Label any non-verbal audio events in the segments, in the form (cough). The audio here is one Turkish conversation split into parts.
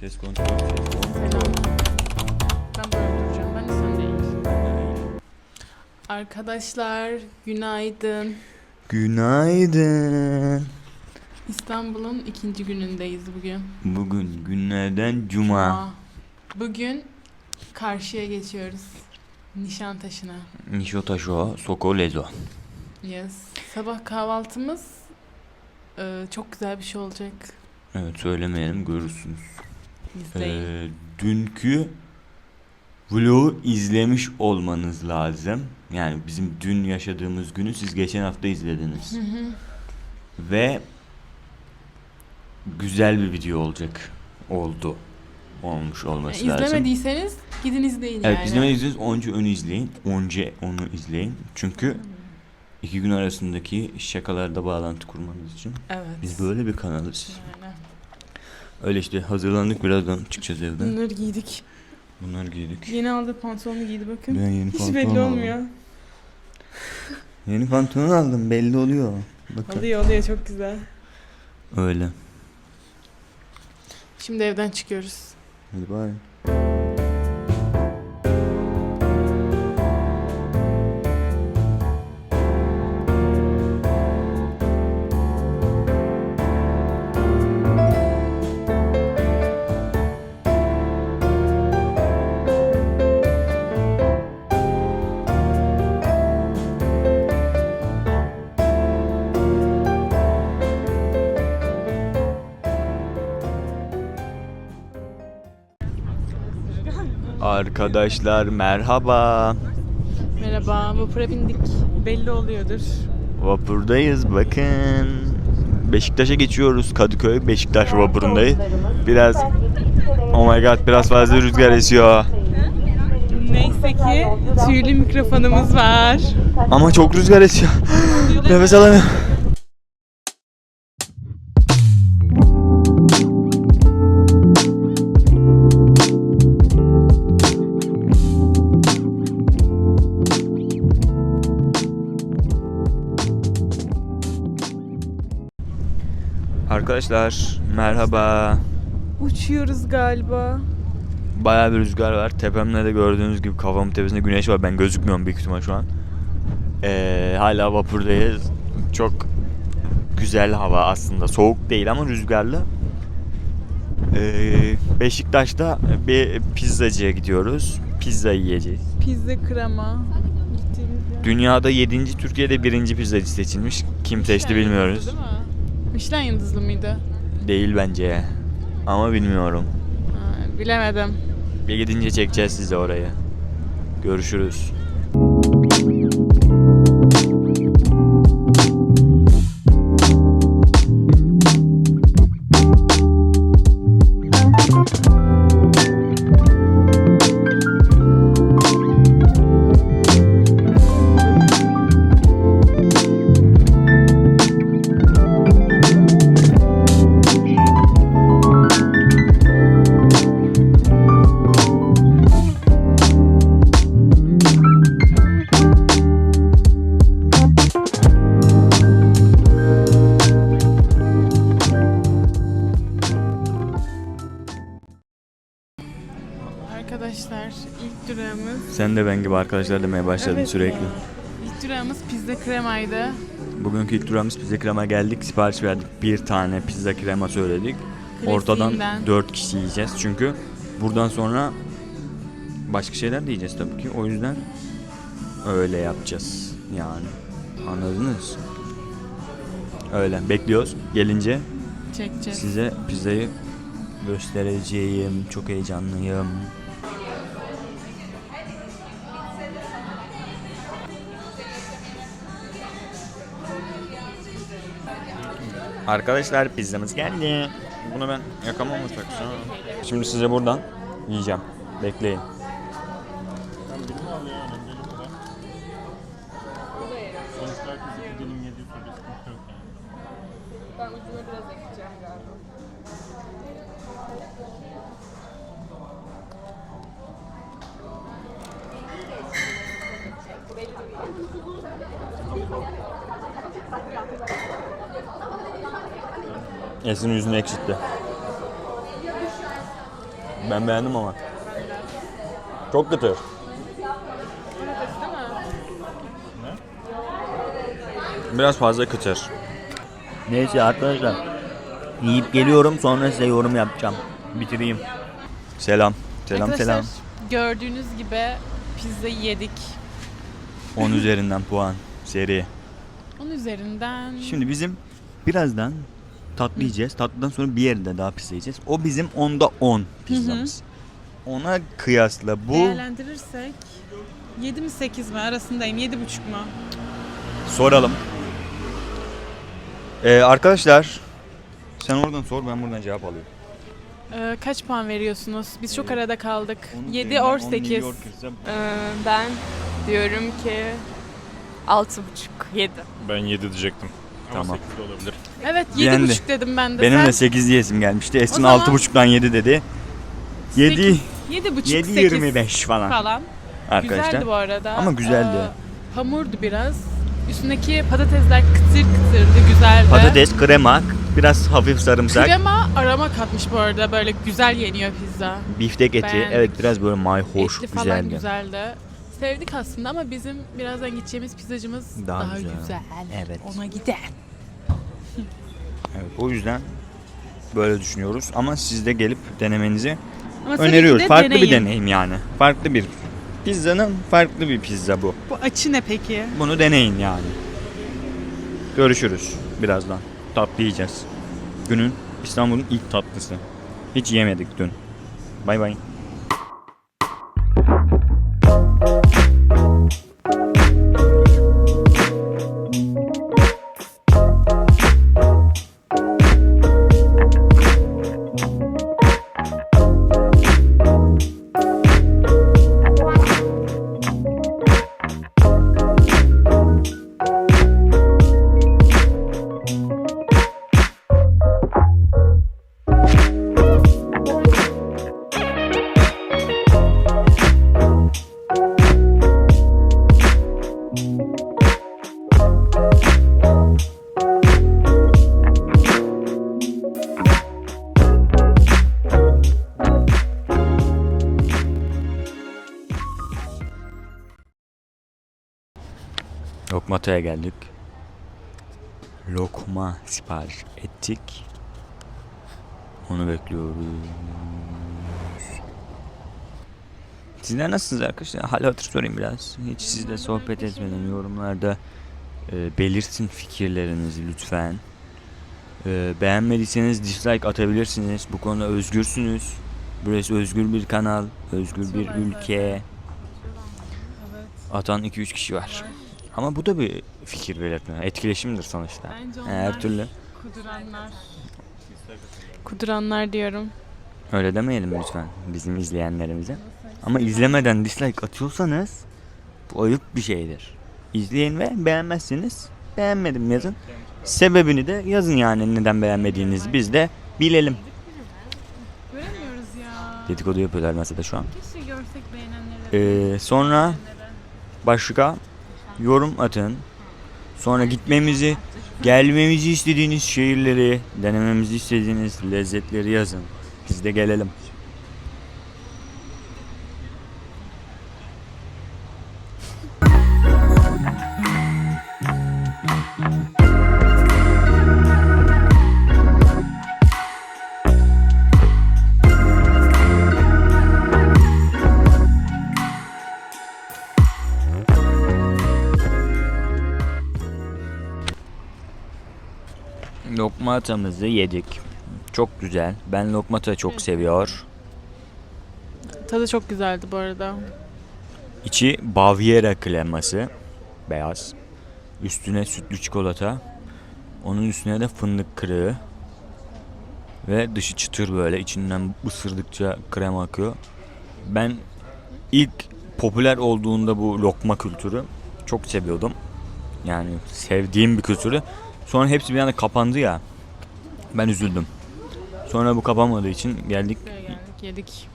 Ses kontrol, ses kontrol. Ben böyle duracağım. Ben de sen değil. Arkadaşlar günaydın. Günaydın. İstanbul'un ikinci günündeyiz bugün. Bugün günlerden cuma. Bugün karşıya geçiyoruz. Nişantaşı'na. Nishotaşo, Sokolezo. Yes. Sabah kahvaltımız e, çok güzel bir şey olacak. Evet söylemeyelim görürsünüz. İzleyin. Ee, dünkü vlogu izlemiş olmanız lazım. Yani bizim dün yaşadığımız günü siz geçen hafta izlediniz. Hı hı. Ve güzel bir video olacak. Oldu. Olmuş olması lazım. İzlemediyseniz gidin izleyin Evet yani. izlemediyseniz önce onu izleyin. Önce onu izleyin. Çünkü iki gün arasındaki şakalarda bağlantı kurmanız için. Evet. Biz böyle bir kanalız. Yani. Öyle işte hazırlandık birazdan çıkacağız evden. Bunları giydik. Bunları giydik. Yeni aldığı pantolonu giydi bakın. Ben yeni Hiç pantolon belli aldım. olmuyor. Yeni pantolon aldım belli oluyor. Bakın. Oluyor oluyor çok güzel. Öyle. Şimdi evden çıkıyoruz. Hadi bay. Arkadaşlar merhaba. Merhaba, vapura bindik. Belli oluyordur. Vapurdayız bakın. Beşiktaş'a geçiyoruz. Kadıköy Beşiktaş vapurundayız. Biraz Oh my god biraz fazla rüzgar esiyor. Neyse ki tüylü mikrofonumuz var. Ama çok rüzgar esiyor. (gasps) Nefes alamıyorum. Arkadaşlar merhaba. Uçuyoruz galiba. Bayağı bir rüzgar var. Tepemde de gördüğünüz gibi kafamın tepesinde güneş var. Ben gözükmüyorum büyük ihtimal şu an. Ee, hala vapurdayız. Çok güzel hava aslında. Soğuk değil ama rüzgarlı. Ee, Beşiktaş'ta bir pizzacıya gidiyoruz. Pizza yiyeceğiz. Pizza krema. Dünyada 7. Türkiye'de 1. pizzacı seçilmiş. Kim seçti bilmiyoruz. değil mi? Michelin yıldızlı mıydı? Değil bence. Ama bilmiyorum. Ha, bilemedim. Bir gidince çekeceğiz size orayı. Görüşürüz. De ben gibi arkadaşlar demeye başladın Evet sürekli. İlk durağımız pizza kremaydı. Bugünkü ilk durağımız pizza krema geldik. Sipariş verdik. Bir tane pizza krema söyledik. Ortadan Klasiğinden. 4 kişi yiyeceğiz. Çünkü buradan sonra başka şeyler de yiyeceğiz tabii ki. O yüzden öyle yapacağız. Yani anladınız? Öyle bekliyoruz. Gelince çekeceğiz. size pizzayı göstereceğim. Çok heyecanlıyım. Arkadaşlar pizzamız geldi. Bunu ben yakamam mı? Şimdi size buradan yiyeceğim. Bekleyin. Esin yüzünü ekşitti. Ben beğendim ama. Çok kıtır. Biraz fazla kıtır. Neyse arkadaşlar. Yiyip geliyorum sonra size yorum yapacağım. Bitireyim. Selam. Selam Arkadaşlar selam. gördüğünüz gibi pizza yedik. 10 üzerinden puan seri. Onun üzerinden Şimdi bizim birazdan tatlı yiyeceğiz. Tatlıdan sonra bir yerde daha pizza yiyeceğiz. O bizim onda 10 pizzamız. Ona kıyasla bu değerlendirirsek 7 mi 8 mi arasındayım 7,5 mu? soralım. Ee, arkadaşlar sen oradan sor ben buradan cevap alıyorum. Ee, kaç puan veriyorsunuz? Biz çok Ee, arada kaldık. Onun 7 üzerinden or 10 8. New Yorker'sa Ee, ben diyorum ki 6,5 7. Ben 7 diyecektim. Ama Tamam. 8 de olabilir. Evet Yendi. 7,5 dedim ben de. Benim de 8 diyesim gelmişti. Esin zaman- 6.5'dan 7 dedi. 7 7,5 7 8 25 falan, falan. arkadaşlar. Güzeldi bu arada. Ama güzeldi. Ee, hamurdu biraz. Üstündeki patatesler kıtır kıtırdı, güzeldi. Patates, krema, biraz hafif sarımsak, Krema arama katmış bu arada. Böyle güzel yeniyor pizza. biftek eti. Beğendik. Evet biraz böyle mayhoş, Etli falan güzeldi. güzeldi. Sevdik aslında ama bizim birazdan gideceğimiz pizzacımız Daha daha, güzel. güzel. Evet. Ona gider. Evet, o yüzden böyle düşünüyoruz ama siz de gelip denemenizi Ama tabii ki öneriyoruz. de Farklı bir deneyin. deneyim yani. Farklı bir pizzanın farklı bir pizza bu. Bu açı ne peki? Bunu deneyin yani. Görüşürüz birazdan. Tatlı yiyeceğiz. Günün İstanbul'un ilk tatlısı. Hiç yemedik dün. Bay bay. Lokmata'ya geldik. Lokma sipariş ettik. Onu bekliyoruz. Sizler nasılsınız arkadaşlar? Hal hatır sorayım biraz. Hiç sizle sohbet etmeden yorumlarda e, belirtin fikirlerinizi lütfen. E, beğenmediyseniz dislike atabilirsiniz. Bu konuda özgürsünüz. Burası özgür bir kanal, özgür bir ülke. Atan 2-3 kişi var. Ama bu da bir fikir belirtme. Etkileşimdir sonuçta. Bence Her onlar türlü. kuduranlar. Kuduranlar diyorum. Öyle demeyelim lütfen bizim izleyenlerimize. Ama izlemeden dislike atıyorsanız bu ayıp bir şeydir. İzleyin ve beğenmezseniz beğenmedim yazın. Sebebini de yazın yani neden beğenmediğinizi biz de bilelim. Göremiyoruz ya. Dedikodu yapıyorlar mesela şu an. Keşke görsek beğenenleri. Ee, sonra başka yorum atın. Sonra gitmemizi, gelmemizi istediğiniz şehirleri, denememizi istediğiniz lezzetleri yazın. Biz de gelelim. Lokmatamızı yedik. Çok güzel. Ben lokmata çok seviyor. Tadı çok güzeldi bu arada. İçi Baviera kreması. Beyaz. Üstüne sütlü çikolata. Onun üstüne de fındık kırığı. Ve dışı çıtır böyle. içinden ısırdıkça krema akıyor. Ben ilk popüler olduğunda bu lokma kültürü çok seviyordum. Yani sevdiğim bir kültürü. Sonra hepsi bir anda kapandı ya. Ben üzüldüm. Sonra bu kapanmadığı için geldik Buraya geldik yedik.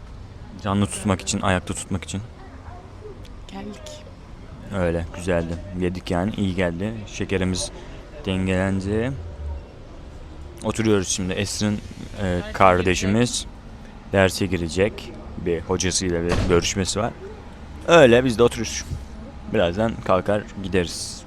canlı tutmak için, ayakta tutmak için. Geldik. Öyle güzeldi. Yedik yani iyi geldi. Şekerimiz dengelendi. Oturuyoruz şimdi. Esrin e, kardeşimiz derse girecek. Bir hocasıyla bir görüşmesi var. Öyle biz de otururuz. Birazdan kalkar gideriz.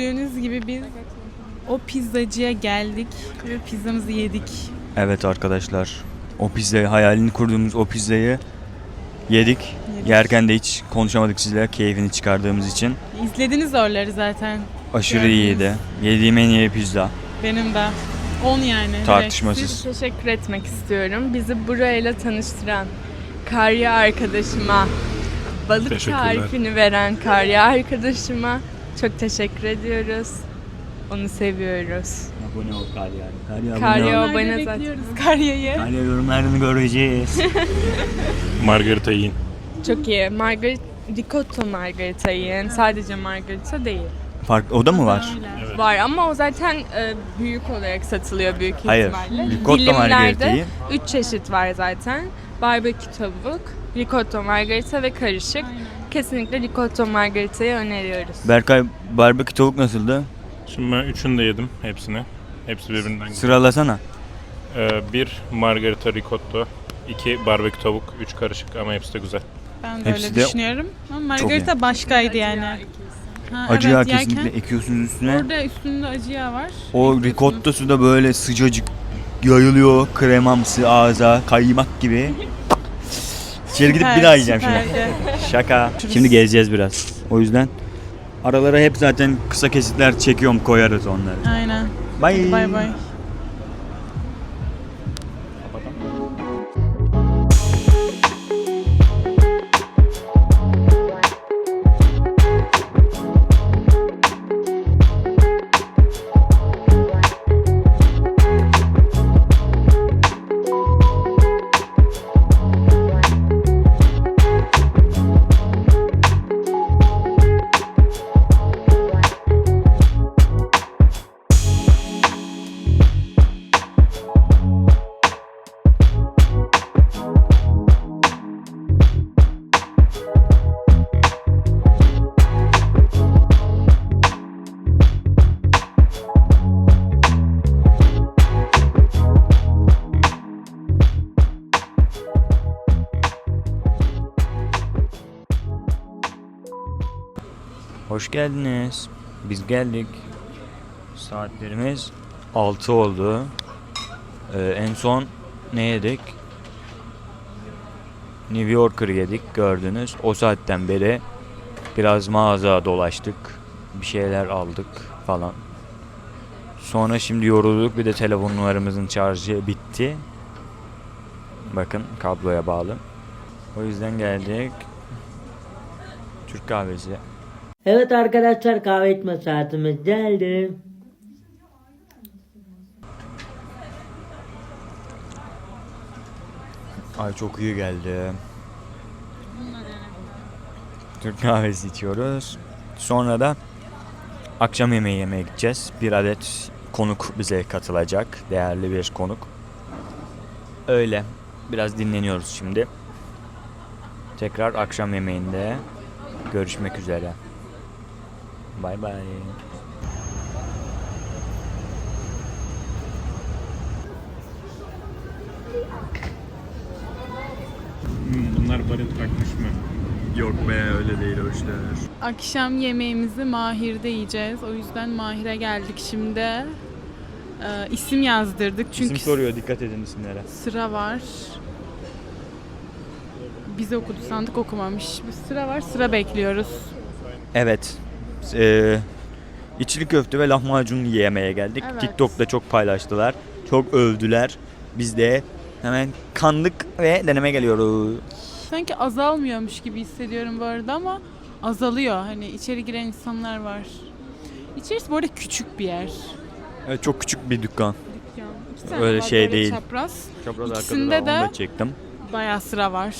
Gördüğünüz gibi biz o pizzacıya geldik ve pizzamızı yedik. Evet arkadaşlar. O pizzayı hayalini kurduğumuz o pizzayı yedik. Yedik. Yerken de hiç konuşamadık sizle keyfini çıkardığımız için. İzlediniz oraları zaten. Aşırı Gördünüz. iyiydi. Yediğim en iyi pizza. Benim de. 10 yani. Tartışmasız. Teşekkür etmek istiyorum. Bizi burayla tanıştıran Karya arkadaşıma, balık tarifini veren Karya arkadaşıma çok teşekkür ediyoruz. Onu seviyoruz. Abone ol Karya. Karya Karya abone ol. abone zaten. bekliyoruz (laughs) Karya'yı. Karya yorumlarını göreceğiz. (laughs) Margarita yiyin. Çok iyi. Margarit, ricotta margarita yiyin. Sadece margarita değil. Fark o da mı var? Var ama o zaten e, büyük olarak satılıyor büyük Hayır. ihtimalle. Ricotta margaritayı. 3 çeşit var zaten. Barbekü tavuk, ricotta margarita ve karışık. Kesinlikle ricotta margaritayı öneriyoruz. Berkay barbekü tavuk nasıldı? Şimdi ben üçünü de yedim hepsini. Hepsi birbirinden güzel. Sıralasana. Ee, bir margarita ricotta, iki barbekü tavuk, üç karışık ama hepsi de güzel. Ben de Hepsi öyle de düşünüyorum. Ama Margarita başkaydı yani. Ha, Acı evet, yağ yerken kesinlikle ekiyorsunuz üstüne. Orada üstünde acı yağ var. O ricotta'sı da böyle sıcacık yayılıyor kremamsı ağza kaymak gibi. (laughs) İçeri gidip bir daha yiyeceğim şimdi. süperdi. Şaka. Şimdi gezeceğiz biraz. O yüzden aralara hep zaten kısa kesitler çekiyorum koyarız onları. Aynen. Bye. Bay bay. Hoş geldiniz. Biz geldik. Saatlerimiz 6 oldu. Ee, en son ne yedik? New Yorker yedik gördünüz. O saatten beri biraz mağaza dolaştık. Bir şeyler aldık falan. Sonra şimdi yorulduk. Bir de telefonlarımızın şarjı bitti. Bakın kabloya bağlı. O yüzden geldik. Türk kahvesi. Evet arkadaşlar kahve içme saatimiz geldi. Ay çok iyi geldi. Türk kahvesi içiyoruz. Sonra da akşam yemeği yemeye gideceğiz. Bir adet konuk bize katılacak. Değerli bir konuk. Öyle. Biraz dinleniyoruz şimdi. Tekrar akşam yemeğinde görüşmek üzere. Bay bay. Bunlar barut bakmış mı? Yok be öyle değil o işler. Akşam yemeğimizi Mahir'de yiyeceğiz. O yüzden Mahir'e geldik şimdi. Ee, isim yazdırdık çünkü İsim soruyor dikkat edin isimlere. sıra var. Biz okudu sandık okumamış. Bir sıra var sıra bekliyoruz. Evet. Ee, içli köfte ve lahmacun yemeye geldik. Evet. TikTok'ta çok paylaştılar. Çok övdüler. Biz de hemen kandık ve deneme geliyoruz. Sanki azalmıyormuş gibi hissediyorum bu arada ama azalıyor. Hani içeri giren insanlar var. İçerisi bu arada küçük bir yer. Evet çok küçük bir dükkan. Dükkan. İki tane Öyle var şey böyle değil. Çapraz. Çapraz İkisinde arkada de- da çektim. Bayağı sıra var.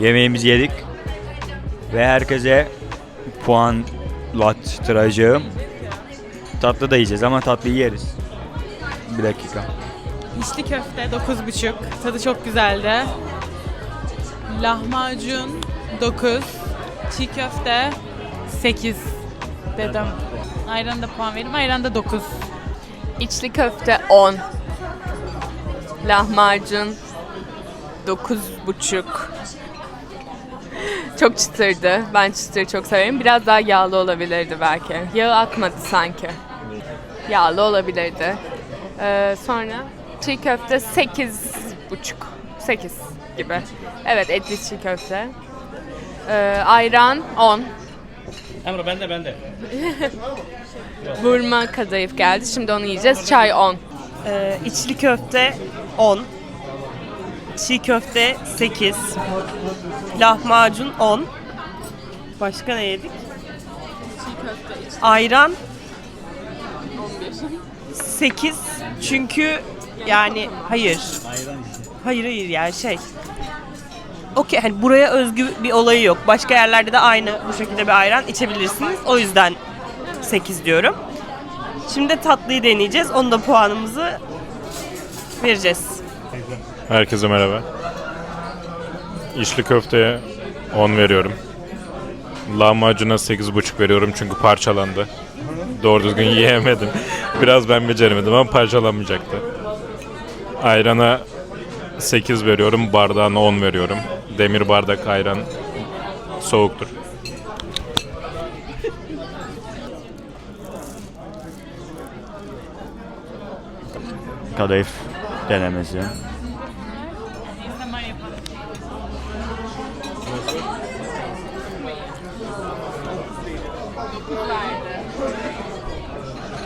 Yemeğimizi yedik ve herkese puan lattıracağım. Tatlı da yiyeceğiz ama tatlıyı yeriz. Bir dakika. İçli köfte 9,5. Tadı çok güzeldi. Lahmacun 9. Çiğ köfte 8 dedim. Ayran da puan vereyim. Ayran da 9. İçli köfte 10. Lahmacun 9,5. Çok çıtırdı. Ben çıtır çok severim. Biraz daha yağlı olabilirdi belki. Yağı akmadı sanki. Yağlı olabilirdi. Ee, sonra çiğ köfte 8,5. 8 gibi. Evet etli çiğ köfte. Ee, ayran 10. Emre bende bende. (laughs) Burma kadayıf geldi. Şimdi onu yiyeceğiz. Çay 10. Ee, içli köfte 10. Çiğ köfte 8. Lahmacun 10. Başka ne yedik? Ayran 8. Çünkü yani hayır. Hayır hayır yani şey. Okey hani buraya özgü bir olayı yok. Başka yerlerde de aynı bu şekilde bir ayran içebilirsiniz. O yüzden 8 diyorum. Şimdi tatlıyı deneyeceğiz. Onda puanımızı vereceğiz. Herkese merhaba. İşli köfteye 10 veriyorum. Lahmacuna 8,5 veriyorum çünkü parçalandı. Doğru düzgün yiyemedim. Biraz ben beceremedim ama parçalanmayacaktı. Ayrana 8 veriyorum, bardağına 10 veriyorum. Demir bardak ayran soğuktur. Kadayıf denemesi.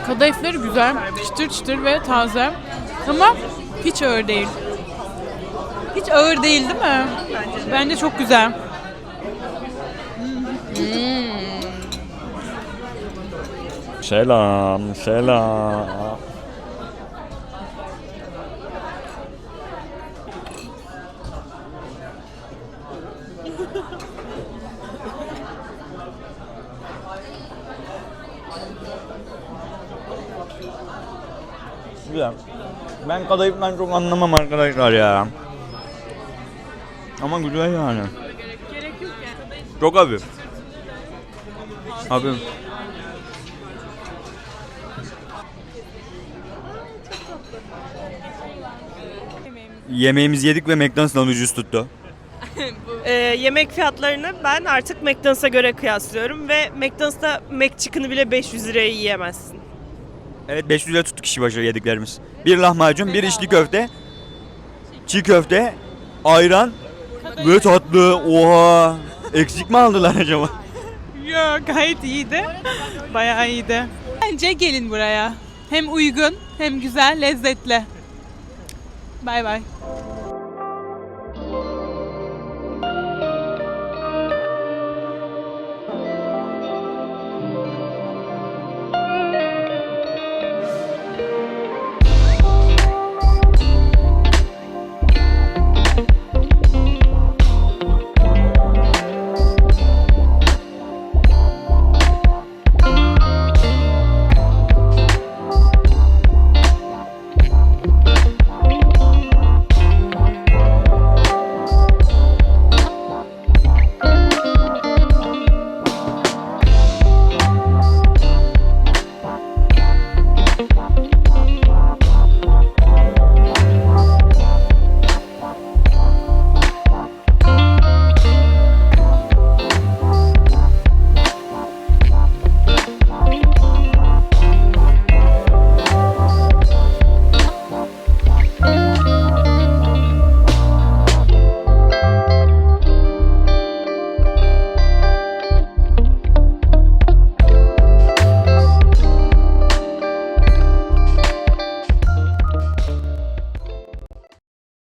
Kadayıfları güzel, çıtır çıtır ve taze. Ama hiç ağır değil. Hiç ağır değil değil mi? Bence, çok güzel. Selam, selam. Güzel. Ben kadayıftan çok anlamam arkadaşlar ya. Ama güzel yani. Çok hafif. Hafif. Yemeğimizi yedik ve McDonald's'dan ucuz tuttu. (laughs) Ee, yemek fiyatlarını ben artık McDonald's'a göre kıyaslıyorum ve McDonald's'ta McChicken'ı bile 500 liraya yiyemezsin. Evet 500 lira tuttu kişi başı yediklerimiz. Bir lahmacun, bir içli köfte, çiğ köfte, ayran ve tatlı. Oha! Eksik mi aldılar acaba? Yok gayet iyiydi. Bayağı iyiydi. Bence gelin buraya. Hem uygun hem güzel lezzetli. Bay bay.